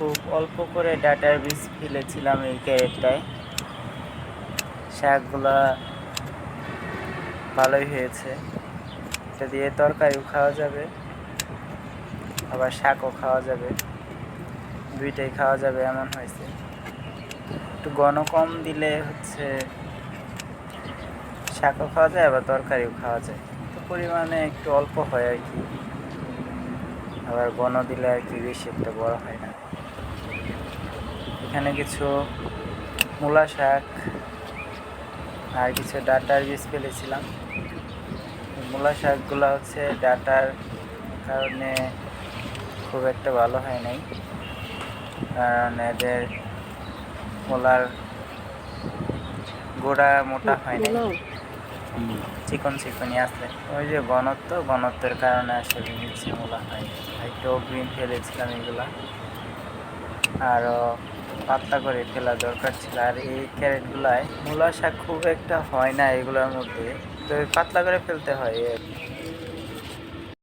খুব অল্প করে ডাটার বীজ ফেলেছিলাম এই ক্যারেটটায়। শাকগুলা ভালোই হয়েছে। এটা দিয়ে তরকারিও খাওয়া যাবে, আবার শাকও খাওয়া যাবে। দুইটাই খাওয়া যাবে এমন হয়েছে। একটু ঘন কম দিলে হচ্ছে শাকও খাওয়া যায়, আবার তরকারিও খাওয়া যায়। তো পরিমাণে একটু অল্প হয় আর কি। আবার ঘন দিলে আর কি বেশি একটা বড় হয় না। এখানে কিছু মূলা শাক আর কিছু ডাটার বীজ ফেলেছিলাম। মূলা শাকগুলো হচ্ছে ডাটার কারণে খুব একটা ভালো হয় নাই। কারণ এদের মূলার গোড়া মোটা হয় নাই। চিকন চিকনই আছে। ওই যে ঘনত্ব ঘনত্বের কারণে আসলে নিচে মূলা হয় একটু গ্রিন ফেলেছিলাম এগুলা। আরও পাতলা করে ফেলা দরকার ছিল আর এই ক্যারেটগুলায় মূলা শাক খুব একটা হয় না এগুলোর মধ্যে তো পাতলা করে ফেলতে হয়।